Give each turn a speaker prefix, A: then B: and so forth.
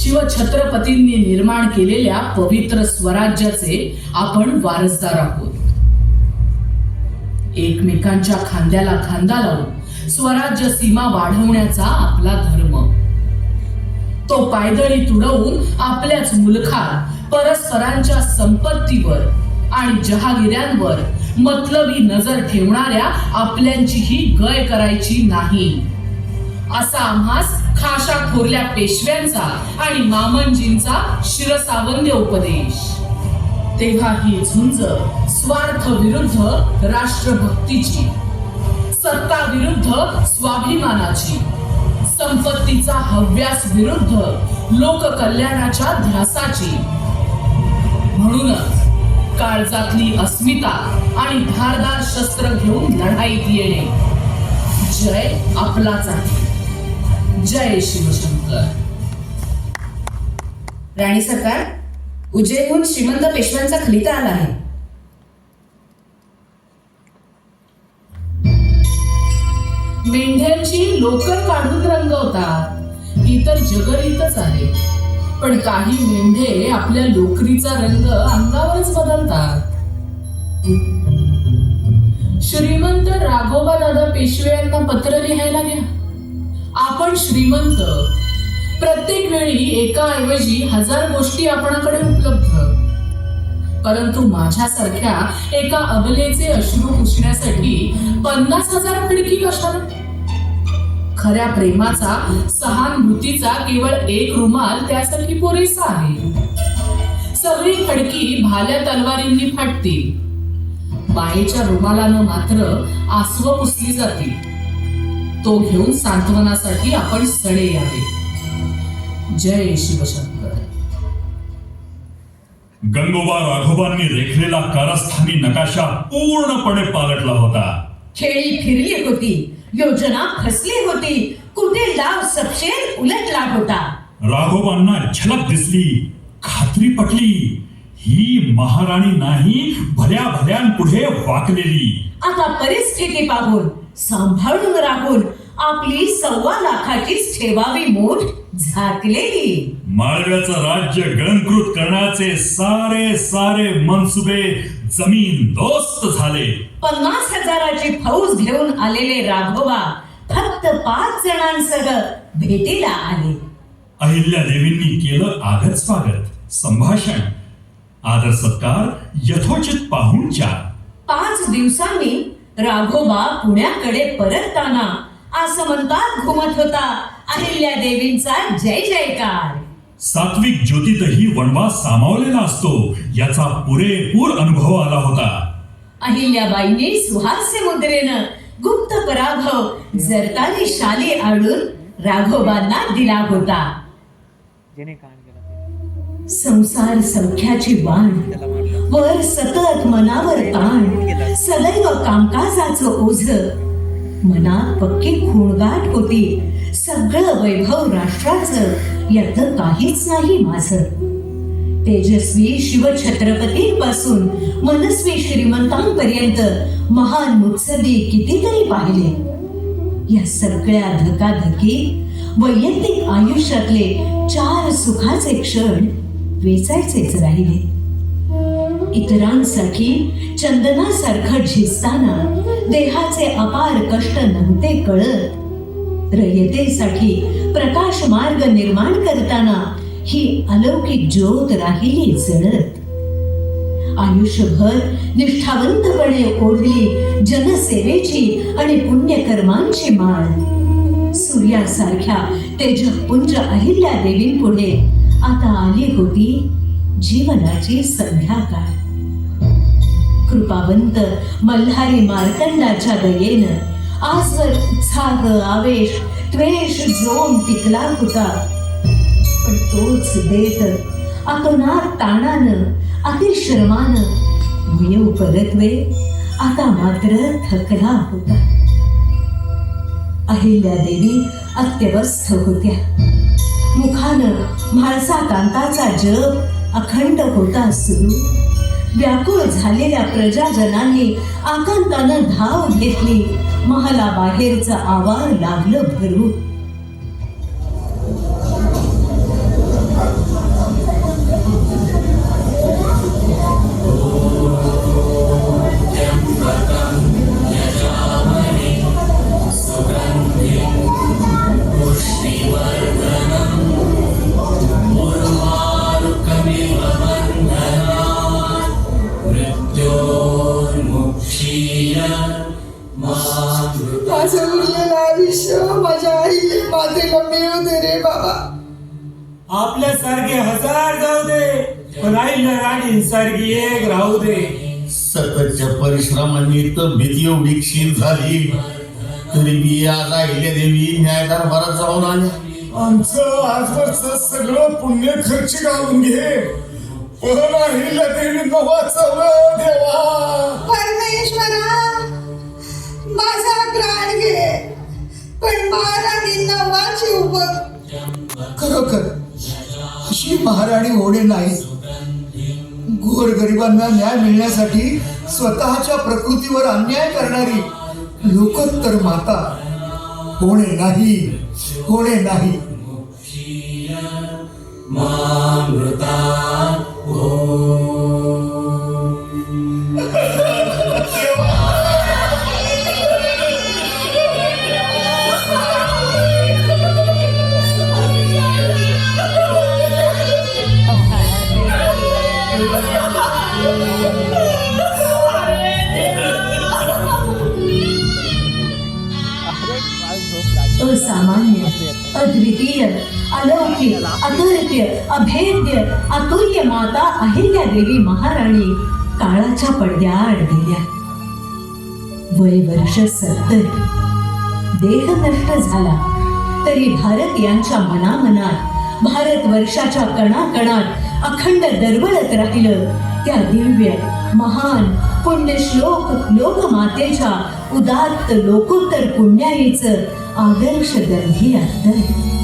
A: शिवछत्रपतींनी निर्माण केलेल्या पवित्र स्वराज्याचे आपण वारसदार आहोत. एकमेकांच्या खांद्याला खांदा लावून स्वराज्य सीमा वाढवण्याचा आपला धर्म. तो पायदळी तुडवून आपल्याच मुलखात परस्परांच्या संपत्तीवर आणि जहागिऱ्यांवर मतलबी नजर ठेवणाऱ्या आपल्यांचीही गय करायची नाही. असा आम्हास खाशा थोरल्या पेशव्यांचा आणि मामनजींचा शिरसावंद्य उपदेश. तेव्हा ही झुंज स्वार्थ विरुद्ध राष्ट्रभक्तीची सत्ता विरुद्ध स्वाभिमानाची संपत्तीचा हव्यास विरुद्ध लोककल्याणाच्या ध्यासाची. म्हणूनच काळजातली अस्मिता आणि धारदार शस्त्र घेऊन लढाईत येणे जय आपलाच आहे. जय शिवशंकर.
B: राणी सरकार उज्जैनहून श्रीमंत पेशव्यांचा खलिता आला आहे.
A: मेंढ्यांची लोकर काढून रंगवतात. ही तर जगरीतच आहे. पण काही मेंढे आपल्या लोकरीचा रंग अंगावरच बदलतात. श्रीमंत राघोबा दादा पेशवे यांना पत्र लिहायला घ्या आपण श्रीमंत. प्रत्येक वेळी एका ऐवजी हजार गोष्टी आपणाकडे उपलब्ध. परंतु माझ्यासारख्या एका अबलेचे अश्रू पुसण्यासाठी पन्नास हजार खिडकी कशाला? खऱ्या प्रेमाचा सहानुभूतीचा केवळ एक रुमाल त्यासाठी पुरेसा आहे. सगळी खडकी भाल्या तलवारींनी फाटतील. बाईच्या रुमालानं मात्र आसव पुसली जातील. तो घेऊन सांत्वनासाठी आपण सडे यावे. जय शिवशंकर.
C: गंगोबा राघोबांनी रेखलेला कारस्थानी नकाशा पूर्णपणे पालटला होता.
D: खेळी फिरली होती योजना फसली होती कुठे लाव सपशेल उलटला होता.
C: राघोबांना झलक दिसली खात्री पटली ही महाराणी नाही भल्या भल्यांपुढे वाकलेली.
D: आता परिस्थिती पाहून सांभाळून राहून आपली सव्वा लाखाचीच ठेवावी मूठ झाकलेली.
C: माळव्याचं राज्य गळंकृत करण्याचे सारे सारे मनसुबे जमीन दोस्त झाले.
D: पन्नास हजाराची फौज घेऊन आलेले राघोबा फक्त पाच जणांसह भेटीला आले.
C: अहिल्या देवींनी केलं आगत स्वागत संभाषण आदर सत्कार यथोचित पाहूनच्या
D: पाच दिवसांनी राघोबा पुण्याकडे परतताना आसमंतात घुमत होता अहिल्या देवींचा जय जयकार.
C: सात्विक ज्योतीतही वनवास सामावलेला असतो याचा पुरेपूर अनुभव आला होता.
D: अहिल्याबाईंनी सुहास्य मुद्रेनं गुप्त पराभव जरताली शाली आडून राघोबांना दिला होता. संसार संख्याची
E: वाण
D: वर सतत मनावर ताण. सदैव कामकाजाचं ओझ. मनात पक्की खूणगाठ होती. सगळं वैभव राष्ट्राचं. यात काहीच नाही माझं. तेजस्वी शिवछत्रपतींपासून मनस्वी श्रीमंतांपर्यंत महान मुत्सदी कितीतरी पाहिले. या सगळ्या धकाधकी वैयक्तिक आयुष्यातले चार सुखाचे क्षण वेचायचेच राहिले. इतरांसाठी चंदनासारखं झिजताना देहाचे अपार कष्ट नव्हते कळत. रयतेसाठी प्रकाश मार्ग निर्माण करताना ही अलौकिक ज्योत राहिली जळत आयुष्यभर निष्ठावंतपणे ओढली जनसेवेची आणि पुण्यकर्मांची माळ. सूर्यासारख्या तेजपुंज अहिल्या देवींपुढे आता आली होती जीवनाची संध्याकाळ. कृपावंत मल्हारी मार्तंडाच्या दयेनं आजवर उत्साह आवेश त्वेष जोम टिकला होता. पण तोच देत आतोनात ताणानं अतिश्रमानं भुयव परतवे आता मात्र थकला होता. अहिल्या देवी अत्यवस्थ होत्या. मुखानं म्हाळसा कांताचा जप अखंड होता सुरू. व्याकुळ झालेल्या प्रजाजनांनी आकांतानं धाव घेतली. महाला बाहेरचं आवार लागलं भरू
F: आपल्यासारखे हजार जाऊ दे पण आईला राणी सारखी एक राहू दे.
G: सततच्या परिश्रमांनी तब्येत एवढी क्षीण झाली. तरी मी आज अहिल्या देवी न्यायदरबारात जाऊन आल्या.
H: आमचं आजवरच सगळं पुण्य खर्च घालून घे. पण देवीनं वाचवलं देवा.
I: परमेश्वरा माझा प्राण घे. पण महाराणींना वाचीव बघ
H: खरोखर अशी महाराणी होणे नाही. गोरगरिबांना न्याय मिळण्यासाठी स्वतःच्या प्रकृतीवर अन्याय करणारी लोकोत्तर माता होणे नाही होणे नाही.
D: असामान्य अद्वितीय अलौकिक अतर्क्य अभेद्य अतुल्य माता अहिल्या देवी महाराणी काळाच्या पडद्याआड गेल्या वय वर्ष सत्तर. देह नष्ट झाला. तरी भारत यांच्या मनामनात भारत वर्षाच्या कणाकणात अखंड दरवळत राहिलं त्या दिव्य महान पुण्यश्लोक लोकमातेच्या उदात्त लोकोत्तर पुण्याईचं आदर्श गंधी अंतर